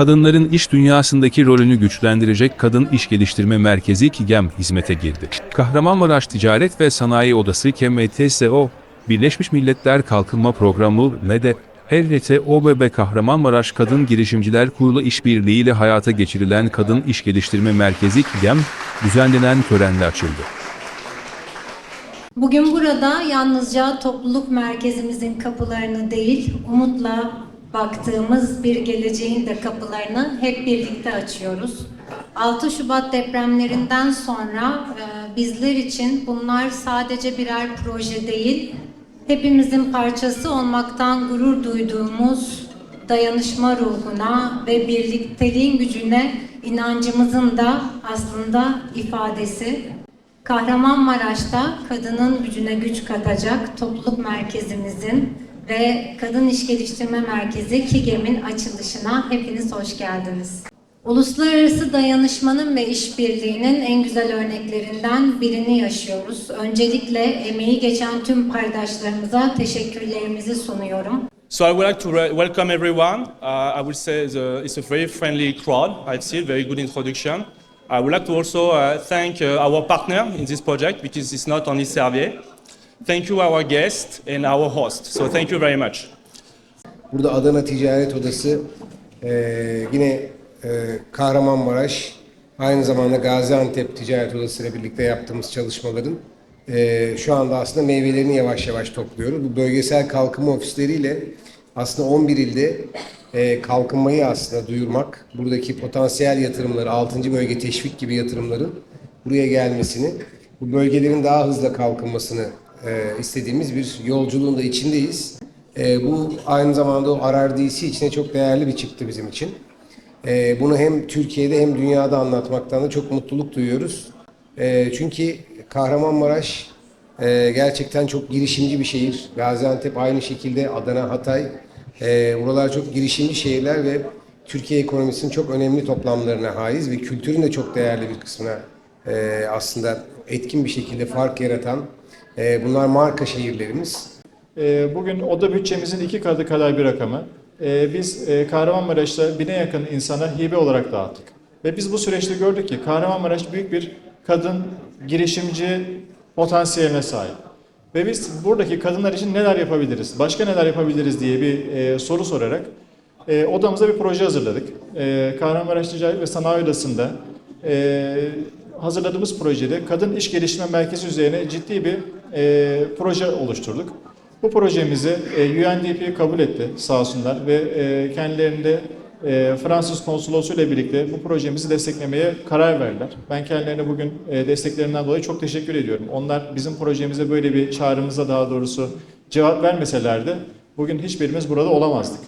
kadınların iş dünyasındaki rolünü güçlendirecek Kadın İş Geliştirme Merkezi KİGEM hizmete girdi. Kahramanmaraş Ticaret ve Sanayi Odası KMTSO, Birleşmiş Milletler Kalkınma Programı NEDE, HRT-OBB Kahramanmaraş Kadın Girişimciler Kurulu işbirliğiyle hayata geçirilen Kadın İş Geliştirme Merkezi KİGEM, düzenlenen törenle açıldı. Bugün burada yalnızca topluluk merkezimizin kapılarını değil, umutla baktığımız bir geleceğin de kapılarını hep birlikte açıyoruz. 6 Şubat depremlerinden sonra e, bizler için bunlar sadece birer proje değil, hepimizin parçası olmaktan gurur duyduğumuz dayanışma ruhuna ve birlikteliğin gücüne inancımızın da aslında ifadesi. Kahramanmaraş'ta kadının gücüne güç katacak topluluk merkezimizin ve Kadın İş Geliştirme Merkezi KİGEM'in açılışına hepiniz hoş geldiniz. Uluslararası dayanışmanın ve işbirliğinin en güzel örneklerinden birini yaşıyoruz. Öncelikle emeği geçen tüm paydaşlarımıza teşekkürlerimizi sunuyorum. So I would like to welcome everyone. Uh, I would say the, it's a very friendly crowd. I'd say very good introduction. I would like to also uh, thank uh, our partner in this project because it's not only Servier. Thank you our guest and our host. So thank you very much. Burada Adana Ticaret Odası, eee, yine eee, Kahramanmaraş, aynı zamanda Gaziantep Ticaret Odası ile birlikte yaptığımız çalışmaların eee, şu anda aslında meyvelerini yavaş yavaş topluyoruz. Bu bölgesel kalkınma ofisleriyle aslında 11 ilde eee, kalkınmayı aslında duyurmak, buradaki potansiyel yatırımları, 6. bölge teşvik gibi yatırımların buraya gelmesini, bu bölgelerin daha hızlı kalkınmasını eee, istediğimiz bir yolculuğun da içindeyiz. Ee, bu aynı zamanda o RRDC içine çok değerli bir çıktı bizim için. Ee, bunu hem Türkiye'de hem dünyada anlatmaktan da çok mutluluk duyuyoruz. Ee, çünkü Kahramanmaraş e, gerçekten çok girişimci bir şehir. Gaziantep aynı şekilde, Adana, Hatay. E, buralar çok girişimci şehirler ve Türkiye ekonomisinin çok önemli toplamlarına haiz ve kültürün de çok değerli bir kısmına e, aslında etkin bir şekilde fark yaratan e, bunlar marka şehirlerimiz. Ee, Bugün oda bütçemizin iki katı kadar bir rakamı ee, biz e, Kahramanmaraş'ta bine yakın insana hibe olarak dağıttık. Ve biz bu süreçte gördük ki Kahramanmaraş büyük bir kadın girişimci potansiyeline sahip. Ve biz buradaki kadınlar için neler yapabiliriz, başka neler yapabiliriz diye bir e, soru sorarak e, odamıza bir proje hazırladık. E, Kahramanmaraş Ticaret ve Sanayi Odası'nda e, hazırladığımız projede Kadın İş Geliştirme Merkezi üzerine ciddi bir e, proje oluşturduk. Bu projemizi e, UNDP kabul etti sağ olsunlar ve e, kendilerinde e, Fransız konsolosu ile birlikte bu projemizi desteklemeye karar verdiler. Ben kendilerine bugün e, desteklerinden dolayı çok teşekkür ediyorum. Onlar bizim projemize böyle bir çağrımıza daha doğrusu cevap vermeselerdi bugün hiçbirimiz burada olamazdık.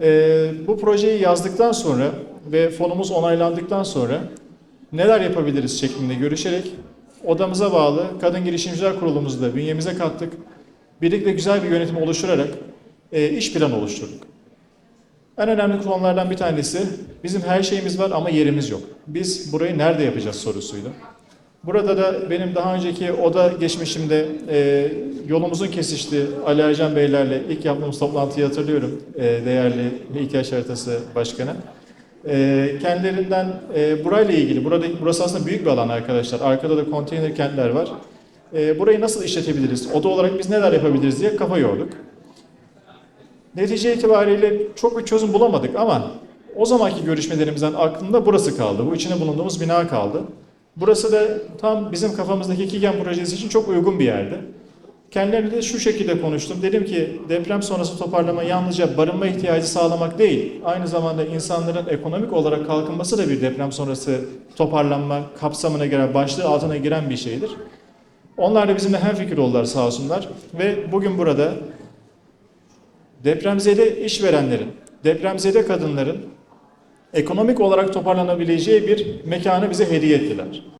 E, bu projeyi yazdıktan sonra ve fonumuz onaylandıktan sonra neler yapabiliriz şeklinde görüşerek odamıza bağlı Kadın Girişimciler Kurulumuzu da bünyemize kattık. Birlikte güzel bir yönetim oluşturarak e, iş planı oluşturduk. En önemli konulardan bir tanesi bizim her şeyimiz var ama yerimiz yok. Biz burayı nerede yapacağız sorusuydu. Burada da benim daha önceki oda geçmişimde e, yolumuzun kesişti Ali Ercan Beylerle ilk yaptığımız toplantıyı hatırlıyorum. E, değerli ihtiyaç haritası başkanı. E, kendilerinden e, burayla ilgili, burada, burası aslında büyük bir alan arkadaşlar. Arkada da konteyner kentler var. E, burayı nasıl işletebiliriz, oda olarak biz neler yapabiliriz diye kafa yorduk. Netice itibariyle çok bir çözüm bulamadık ama o zamanki görüşmelerimizden aklımda burası kaldı. Bu içinde bulunduğumuz bina kaldı. Burası da tam bizim kafamızdaki Kigen projesi için çok uygun bir yerdi. Kendilerine de şu şekilde konuştum. Dedim ki deprem sonrası toparlama yalnızca barınma ihtiyacı sağlamak değil, aynı zamanda insanların ekonomik olarak kalkınması da bir deprem sonrası toparlanma kapsamına giren, başlığı altına giren bir şeydir. Onlar da bizimle hemfikir oldular sağ olsunlar ve bugün burada depremzede işverenlerin, depremzede kadınların ekonomik olarak toparlanabileceği bir mekanı bize hediye ettiler.